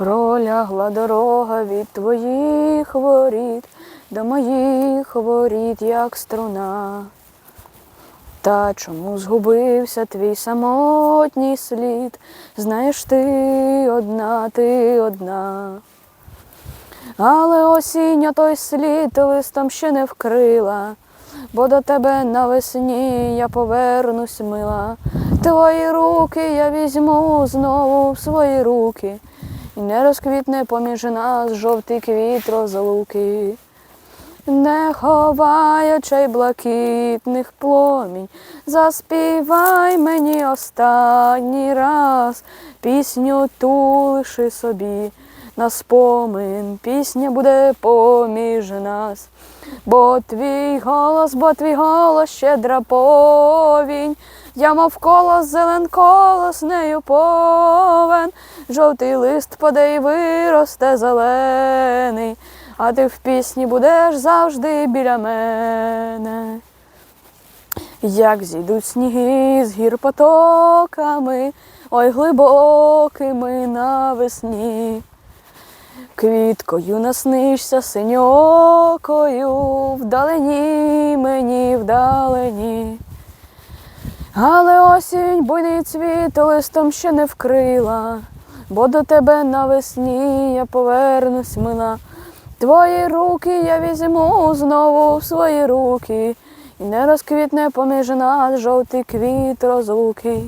Пролягла дорога від твоїх воріт до моїх воріт, як струна. Та чому згубився твій самотній слід? Знаєш, ти одна, ти одна. Але осіння той слід листом ще не вкрила, бо до тебе навесні я повернусь мила. Твої руки я візьму знову в свої руки, не розквітне поміж нас жовтий квіт розлуки. Не ховай очей блакитних пломінь, заспівай мені останній раз пісню ту лиши собі. На спомин, пісня буде поміж нас, бо твій голос, бо твій голос щедра повінь, я мов колос, зелен колос нею повен, жовтий лист паде й виросте зелений, а ти в пісні будеш завжди біля мене. Як зійдуть сніги з гір потоками, ой глибокими навесні. Квіткою наснишся синьокою, вдалині мені вдалині. Але осінь буйний цвіт листом ще не вкрила, бо до тебе навесні я повернусь мила. Твої руки я візьму знову в свої руки, і не розквітне поміж нас жовтий квіт розлуки.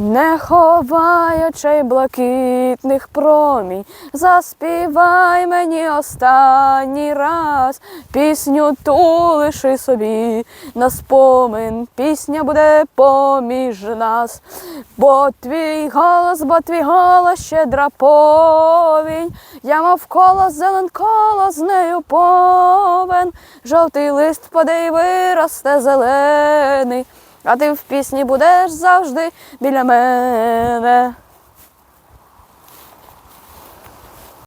Не ховай очей блакитних промінь, заспівай мені останній раз, пісню ту лиши собі на спомин, пісня буде поміж нас, бо твій голос, бо твій голос щедра повінь, я мов колос, зелен колос з нею повен, жовтий лист й виросте зелений. А ти в пісні будеш завжди біля мене.